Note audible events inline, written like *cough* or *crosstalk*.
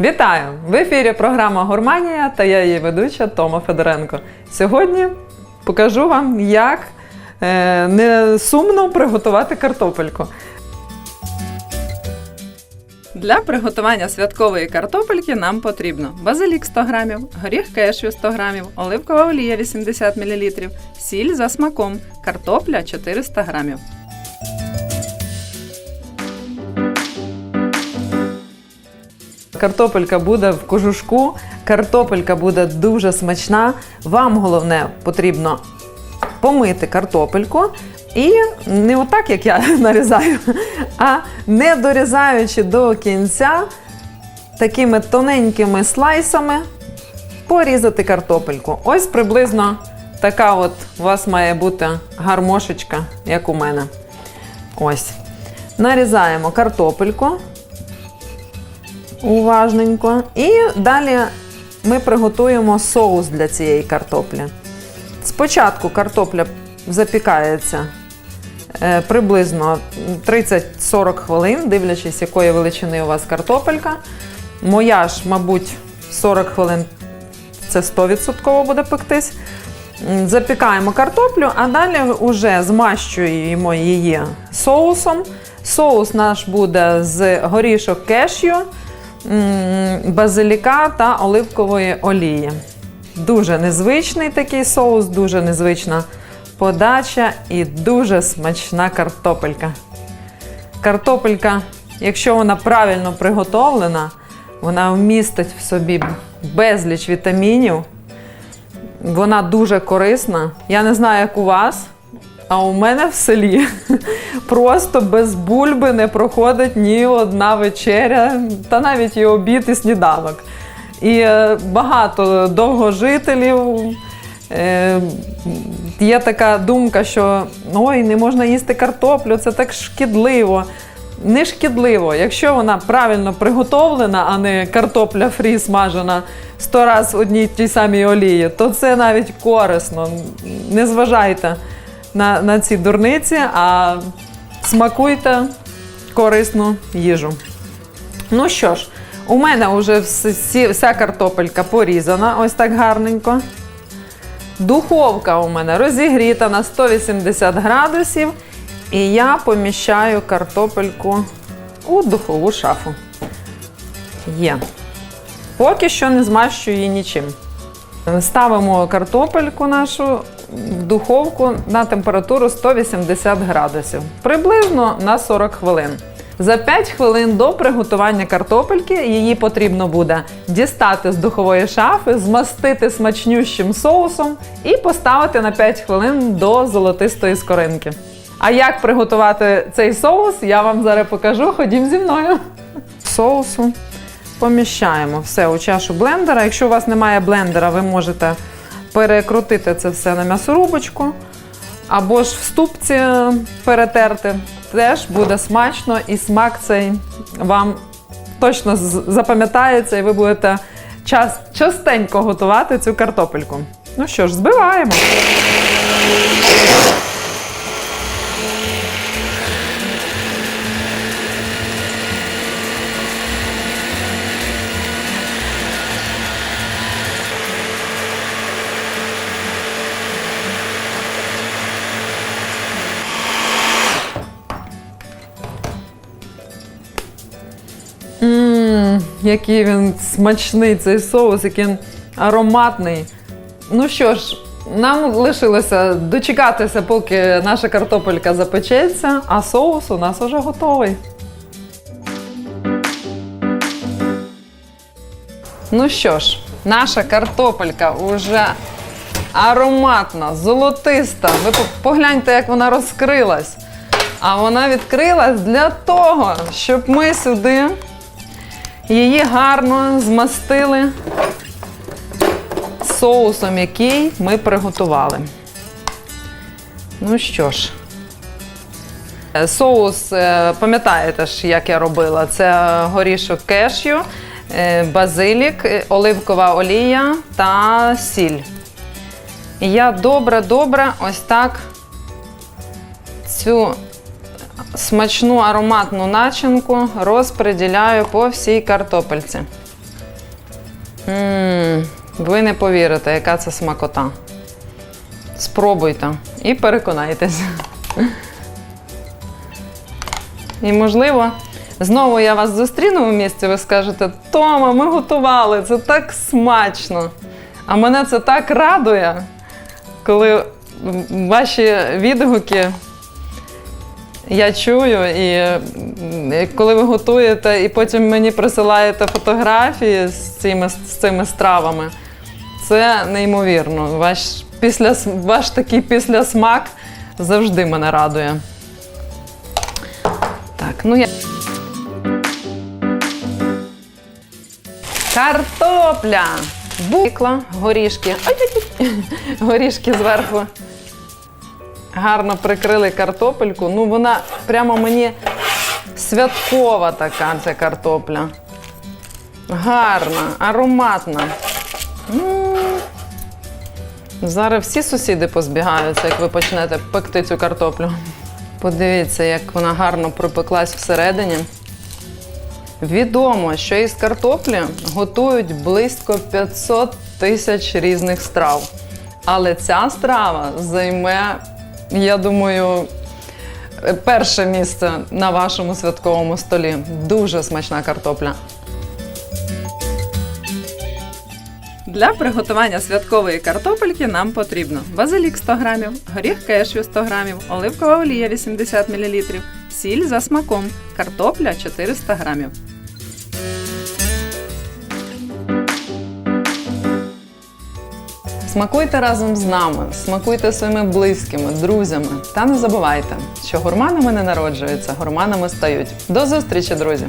Вітаю! В ефірі програма Гурманія та я її ведуча Тома Федоренко. Сьогодні покажу вам, як е, не сумно приготувати картопельку. Для приготування святкової картопельки нам потрібно базилік 100 грамів, горіх кешю 100 грамів, оливкова олія 80 мл, сіль за смаком, картопля 400 грамів. Картопелька буде в кожушку, картопелька буде дуже смачна. Вам головне потрібно помити картопельку і не отак, як я *laughs* нарізаю, а не дорізаючи до кінця такими тоненькими слайсами порізати картопельку. Ось приблизно така от у вас має бути гармошечка, як у мене. Ось. Нарізаємо картопельку уважненько. І далі ми приготуємо соус для цієї картоплі. Спочатку картопля запікається е, приблизно 30-40 хвилин, дивлячись, якої величини у вас картопелька. Моя ж, мабуть, 40 хвилин це 100% буде пектись. Запікаємо картоплю, а далі вже змащуємо її соусом. Соус наш буде з горішок кешю, базиліка та оливкової олії. Дуже незвичний такий соус, дуже незвична подача і дуже смачна картопелька. Картопелька, якщо вона правильно приготовлена, вона вмістить в собі безліч вітамінів. Вона дуже корисна. Я не знаю, як у вас, а у мене в селі *laughs* просто без бульби не проходить ні одна вечеря, та навіть і обід, і сніданок. І е, багато довгожителів. Е, є така думка, що ой, не можна їсти картоплю, це так шкідливо. Не шкідливо, якщо вона правильно приготовлена, а не картопля фрі смажена сто раз одній тій самій олії, то це навіть корисно. Не зважайте на, на ці дурниці, а смакуйте корисну їжу. Ну що ж, у мене вже вся картопелька порізана, ось так гарненько. Духовка у мене розігріта на 180 градусів. І я поміщаю картопельку у духову шафу. Є. Поки що не змащую її нічим. Ставимо картопельку нашу духовку на температуру 180 градусів, приблизно на 40 хвилин. За 5 хвилин до приготування картопельки її потрібно буде дістати з духової шафи, змастити смачнющим соусом і поставити на 5 хвилин до золотистої скоринки. А як приготувати цей соус, я вам зараз покажу. Ходім зі мною. Соусу поміщаємо все у чашу блендера. Якщо у вас немає блендера, ви можете перекрутити це все на м'ясорубочку або ж в ступці перетерти. Теж буде смачно і смак цей вам точно запам'ятається, і ви будете час, частенько готувати цю картопельку. Ну що ж, збиваємо. Який він смачний цей соус, який він ароматний. Ну що ж, нам лишилося дочекатися, поки наша картопелька запечеться, а соус у нас уже готовий. Ну що ж, наша картопелька уже ароматна, золотиста. Ви погляньте, як вона розкрилась. А вона відкрилась для того, щоб ми сюди її гарно змастили соусом, який ми приготували. Ну що ж, Е, соус, е, пам'ятаєте ж, як я робила? Це горішок кешю, е, базилік, оливкова олія та сіль. І я добре-добре ось так цю смачну ароматну начинку розподіляю по всій картопельці. М, Ви не повірите, яка це смакота. Спробуйте і переконайтеся. І можливо, знову я вас зустріну у місці, ви скажете: Тома, ми готували, це так смачно. А мене це так радує, коли ваші відгуки я чую, і коли ви готуєте, і потім мені присилаєте фотографії з цими, з цими стравами, це неймовірно. Ваш, після, ваш такий післясмак завжди мене радує. Так, ну я. Картопля! Букла, горішки. Ой-ой-ой. Горішки зверху. Гарно прикрили картопельку. Ну, вона прямо мені святкова така ця картопля. Гарна, ароматна. Зараз всі сусіди позбігаються, як ви почнете пекти цю картоплю. Подивіться, як вона гарно пропеклась всередині. Відомо, що із картоплі готують близько 500 тисяч різних страв. Але ця страва займе, я думаю, перше місце на вашому святковому столі. Дуже смачна картопля. Для приготування святкової картопельки нам потрібно базилік 100 грамів, горіх кешю 100 грамів, оливкова олія 80 мл, сіль за смаком, картопля 400 грамів. Смакуйте разом з нами, смакуйте своїми близькими, друзями. Та не забувайте, що гурманами не народжуються, гурманами стають. До зустрічі, друзі!